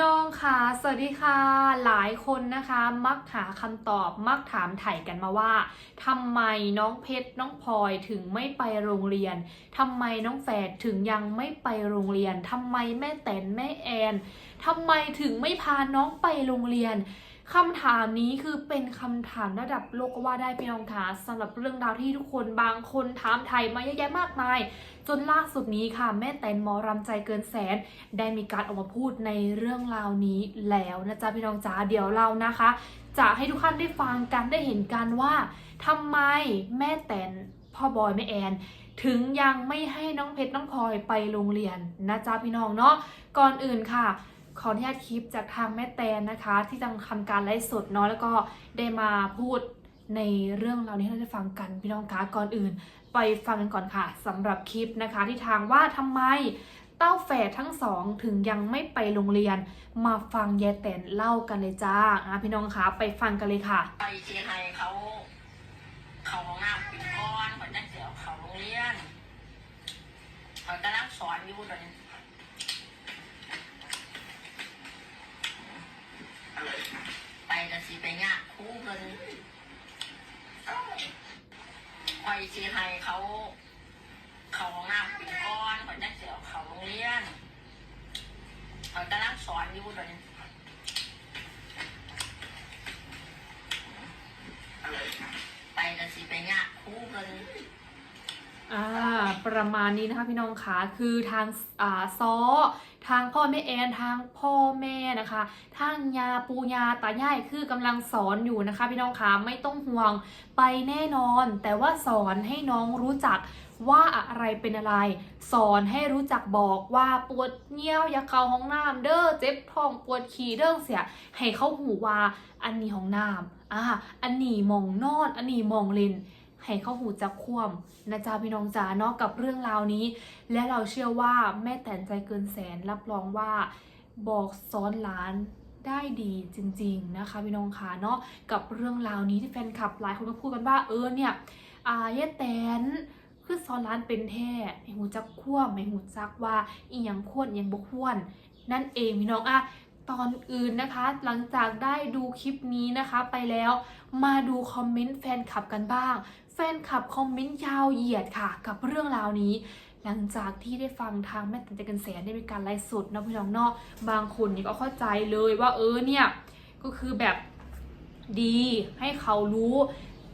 น้องค่ะ สวัสดีค่ะ หลายคนนะคะ มักหาคำตอบ มักถามไถ่กันมาว่าทำไมน้องเพชรน้องพลอยถึงไม่ไปโรงเรียนทำไมน้องแฝดถึงยังไม่ไปโรงเรียนทำไมแม่แตนแม่แอนทำไมถึงไม่พาน้องไปโรงเรียน คำถามนี้คือเป็นคำถามระดับโลกก็ว่าได้พี่น้องคะสำหรับเรื่องราวที่ทุกคนบางคนถามไทยมาเยอะแยะมากมาย จนล่าสุดนี้ค่ะ แม่แตนหมอรำใจเกินแสน ได้มีการออกมาพูดในเรื่องราวนี้แล้วนะจ๊ะพี่น้องจ๋าเดี๋ยวเรานะคะ จะให้ทุกท่านได้ฟังกันได้เห็นกันว่าทำไมแม่แตนพ่อบอยแม่แอนถึงยังไม่ให้น้องเพชรน้องพลอยไปโรงเรียนนะจ๊ะพี่น้องเนาะก่อนอื่นค่ะ ขออนุญาตคลิปจากทางแม่แตนนะคะ ที่จังทำการไลฟ์สดเนาะแล้วก็ได้มาพูดในเรื่องราวนี้ให้เราได้ฟังกันพี่น้องคะก่อนอื่น ไปฟังกันก่อนค่ะสำหรับคลิปนะคะ ที่ทางว่าทำไมเต้าแฝดทั้งสองถึงยังไม่ไปโรงเรียน มาฟังยายแตนเล่ากันเลยจ้าอะพี่น้องคะไปฟังกันเลยค่ะ ไปเชียร์ไฮเขา เขาห้องน้ำปิดก้อนเขาจะเสียวเขาโรงเรียนเขากำลังสอนอยู่ตอนนี้ไปกันสิไปงะครู่เพิ่น ไปเชีไฮเขา เขาห้องน้ำปีก้อนเขาจะเสียวเขาโรงเรียนเขากำลังสอนอยู่ตอนนี้ไปกันสิไปงะคู่กันอ่า ประมาณนี้นะคะพี่น้องคะคือทางอ่าซอทางพ่อแม่แอนทางพ่อแม่นะคะทางยาปูยาตายายคือกำลังสอนอยู่นะคะ พี่น้องคะไม่ต้องห่วงไปแน่นอน แต่ว่าสอนให้น้องรู้จักว่าอะไรเป็นอะไร สอนให้รู้จักบอกว่าปวดเงี้ยวอย่าเข้าห้องน้ำเด้อเจ็บท้องปวดขี้เด้อเสีย ให้เข้าหูว่าอันนี้ห้องน้ำอ่าอันนี้มองนอนอันนี้มองเลน ให้เข้าหูจักคว่ำนะจ๊ะพี่น้องจ๋าเนาะกับเรื่องราวนี้ และเราเชื่อว่าแม่แต่นใจเกินแสนรับรองว่าบอกสอนหลานได้ดีจริง ๆ นะคะพี่น้องคะเนาะกับเรื่องราวนี้ที่แฟนคลับหลายคนก็พูดกันว่าเออเนี่ยอายายแตนคือสอนหลานเป็นแท้ให้หูจักคว่ำให้หูจักว่าอีหยังควรอีหยังบ่ควรนั่นเองพี่น้องอะตอนอื่นนะคะ หลังจากได้ดูคลิปนี้นะคะไปแล้วมาดูคอมเมนต์แฟนคลับกันบ้าง แฟนคลับคอมเมนต์ยาวเหยียดค่ะ กับเรื่องราวนี้ หลังจากที่ได้ฟังทางแม่ตันเจกันแสนได้มีการไลฟ์สดนะพี่น้องเนาะบางคนนี่ก็เข้าใจเลยว่าเออเนี่ย ก็คือแบบดีให้เขารู้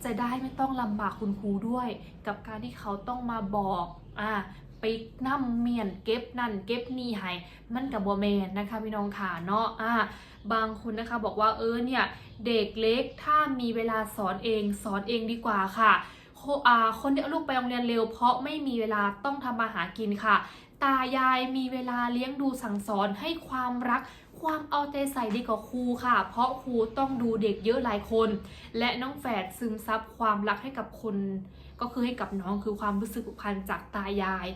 จะได้ไม่ต้องลำบากคุณครูด้วย กับการที่เขาต้องมาบอกอ่า ไปนั่มเมียนเก็บนั่นเก็บนี่ให้มันกับบัวแมนนะคะพี่น้องค่ะเนาะอ่าบางคนนะคะบอกว่าเออเนี่ยเด็กเล็กถ้ามีเวลาสอนเองสอนเองดีกว่าค่ะคอาคนที่เอาลูกไปโรงเรียนเร็ว เพราะไม่มีเวลาต้องทำมาหากินค่ะ ตายายมีเวลาเลี้ยงดูสั่งสอนให้ความรัก ความเอาใจใส่ดีกว่าครูค่ะ เพราะครูต้องดูเด็กเยอะหลายคน และน้องแฝดซึมซับความรักให้กับคน ก็คือให้กับน้องคือความรู้สึกผูกพันจากตายาย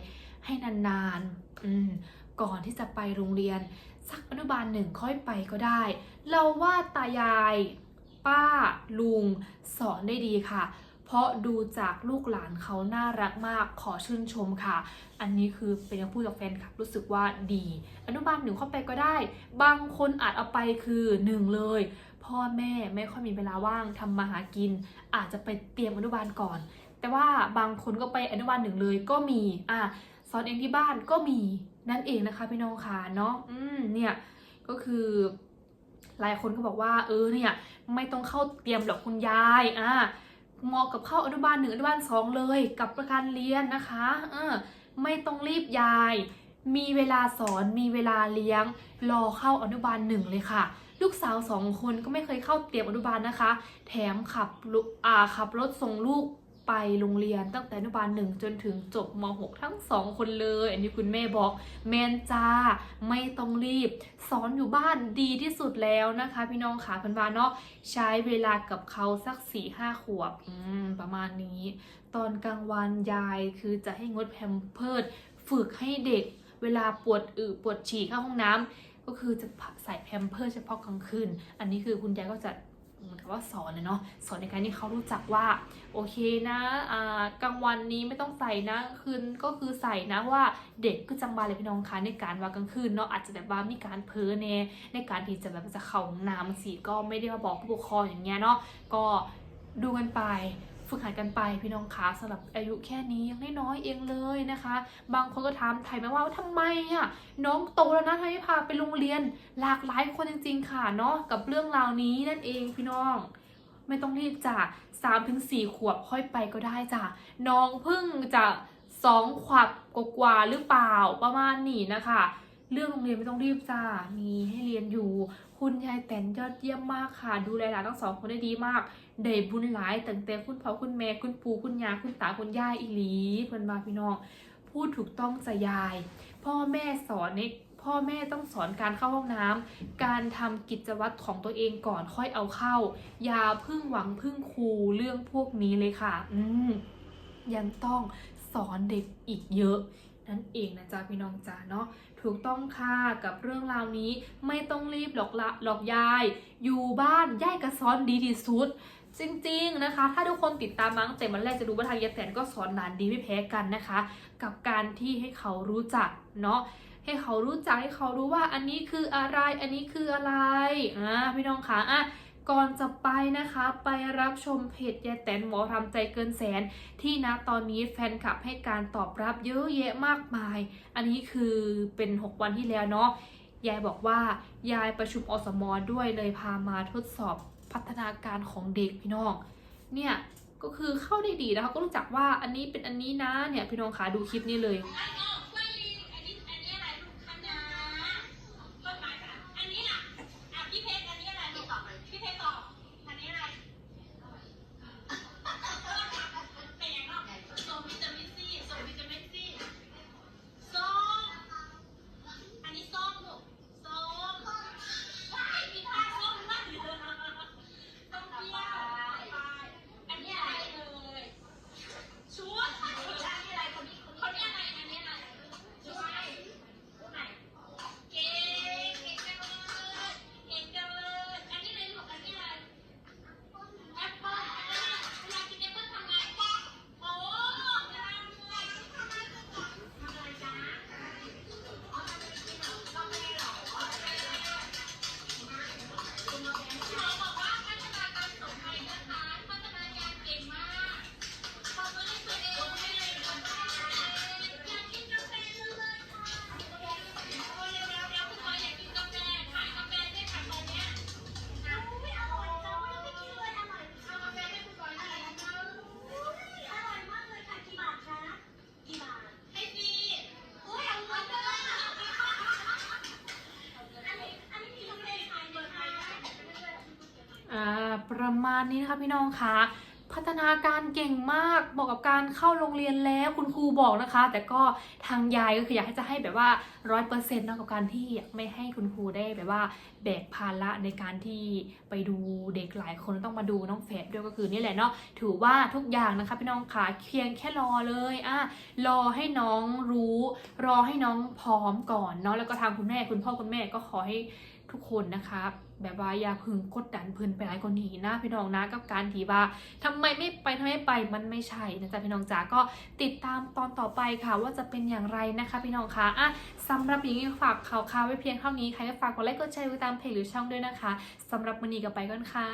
ให้นานๆอืมก่อนที่จะไปโรงเรียน สักอนุบาลหนึ่งค่อยไปก็ได้ เราว่าตายาย ป้าลุงสอนได้ดีค่ะ เพราะดูจากลูกหลานเขาน่ารักมากขอชื่นชมค่ะ อันนี้คือเป็นคำพูดจากแฟนคลับรู้สึกว่าดี อนุบาลหนึ่งเข้าไปก็ได้ บางคนอาจเอาไปคือหนึ่งเลย พ่อแม่ไม่ค่อยมีเวลาว่างทำมาหากิน อาจจะไปเตรียมอนุบาลก่อน แต่ว่าบางคนก็ไปอนุบาลหนึ่งเลยก็มีอะสอนเองที่บ้านก็มีนั่นเองนะคะพี่น้องค่ะเนาะอืมเนี่ยก็คือหลายคนก็บอกว่าเออเนี่ยไม่ต้องเข้าเตรียมหรอกคุณยายอะ เหมาะกับเข้าอนุบาลหนึ่งอนุบาลสองเลยกับประการเรียนนะคะเออไม่ต้องรีบยาย มีเวลาสอนมีเวลาเลี้ยง รอเข้าอนุบาลหนึ่งเลยค่ะ ลูกสาวสองคนก็ไม่เคยเข้าเตรียมอนุบาลนะคะ แถมขับอ่าขับรถส่งลูก ไปโรงเรียนตั้งแต่อนุบาลหนึ่งจนถึงจบม .6 ทั้งสองคนเลย อันนี้คุณแม่บอกแมนจ้าไม่ต้องรีบ สอนอยู่บ้านดีที่สุดแล้วนะคะ พี่น้องขาเพันวาเนาะใช้เวลากับเขาสัก4ี่ห้าขวบอืมประมาณนี้ ตอนกลางวันยายคือจะให้งดแพมเพิร์ดฝึกให้เด็กเวลาปวดอึปวดฉี่เข้าห้องน้ำก็คือจะใส่แพมเพิร์ดเฉพาะกลางคืน อันนี้คือคุณยายก็จะ เหมือนกับว่าสอนเลยเนาะสอนในการที่เขารู้จักว่า โอเคนะอ่ากลางวันนี้ไม่ต้องใส่นะคืนก็คือใส่นะว่าเด็กก็จังบาเลยพี่น้องคะในการว่ากลางคืนเนาะอาจจะแบบว่ามีการเพ้อแน่ในการที่จะแบบจะเข้าน้ำสิก็ไม่ได้มาบอกผู้ปกครองอย่างเงี้ยเนาะก็ดูกันไป ฝึกหัดกันไปพี่น้องคะสำหรับอายุแค่นี้ยังน้อยเองเลยนะคะ บางคนก็ถามไทยมาว่าทำไมอะน้องโตแล้วนะทำไมพาไปโรงเรียนหลากหลายคนจริง ๆ ค่ะเนาะกับเรื่องราวนี้นั่นเองพี่น้องไม่ต้องรีบจ้ะสามถึงสี่ขวบค่อยไปก็ได้จ้ะ น้องเพิ่งจะสองขวบกว่าหรือเปล่าประมาณนี้นะคะ เรื่องโรงเรียนไม่ต้องรีบจ้า มีให้เรียนอยู่ คุณยายแตนยอดเยี่ยมมากค่ะ ดูแลหลานทั้งสองคนได้ดีมากได้บุญหลายตั้งแต่คุณพ่อคุณแม่คุณปู่คุณยายคุณตาคุณย่าอีหลีเพิ่นมาพี่น้อง พูดถูกต้องจะยาย พ่อแม่สอนในพ่อแม่ต้องสอนการเข้าห้องน้ำการทำกิจวัตรของตัวเองก่อนค่อยเอาเข้า อย่าพึ่งหวังพึ่งครูเรื่องพวกนี้เลยค่ะ อืมยังต้องสอนเด็กอีกเยอะ นั่นเองนะจ๊ะพี่น้องจ๋าเนาะถูกต้องค่ะกับเรื่องราวนี้ไม่ต้องรีบหรอกละหรอกยาย อยู่บ้านยายก็สอนดีที่สุดจริงๆนะคะ ถ้าทุกคนติดตามมั้งแต่มันแรกจะรู้ว่าทางยายแตนก็สอนหลานดีไม่แพ้กันนะคะ กับการที่ให้เขารู้จักเนาะให้เขารู้จักให้เขารู้ว่าอันนี้คืออะไร อันนี้คืออะไรอ่าพี่น้องคะอะ ก่อนจะไปนะคะไปรับชมเพจยายแตนหมอทำใจเกินแสน ที่นะตอนนี้แฟนคลับให้การตอบรับเยอะแยะมากมาย อันนี้คือเป็น 6 วันที่แล้วเนาะยายบอกว่ายายประชุมอสมด้วยเลยพามาทดสอบพัฒนาการของเด็กพี่น้อง เนี่ยก็คือเข้าได้ดีนะคะก็รู้จักว่าอันนี้เป็นอันนี้นะเนี่ยพี่น้องคะดูคลิปนี้เลย ประมาณนี้นะคะพี่น้องคะพัฒนาการเก่งมากเหมาะกับการเข้าโรงเรียนแล้วคุณครูบอกนะคะ แต่ก็ทางยายก็คืออยากให้จะให้แบบว่าร้อยเปอร์เซ็นต์นะกับการที่ไม่ให้คุณครูได้แบบว่าแบกภาระในการที่ไปดูเด็กหลายคนต้องมาดูน้องแฝดด้วยก็คือนี่แหละเนาะถือว่าทุกอย่างนะคะพี่น้องคะเพียงแค่รอเลยอะรอให้น้องรู้ รอให้น้องพร้อมก่อนเนาะแล้วก็ทางคุณแม่คุณพ่อคุณแม่ก็ขอให้ทุกคนนะคะ แบบว่าอย่าพึงกดดันเพิ่นไปหลายคนหนีนะพี่น้องนะกับการที่ว่าทำไมไม่ไปทำไมไม่ไปมันไม่ใช่นะจ๊ะพี่น้องจ๋าก็ติดตามตอนต่อไปค่ะ ว่าจะเป็นอย่างไรนะคะพี่น้องคะอะสำหรับอย่างนี้ฝากข่าวๆไว้เพียงเท่านี้ใครก็ฝากกดไลค์กดแชร์ติดตามเพจหรือช่องด้วยนะคะสำหรับวันนี้ก็ไปก่อนค่ะ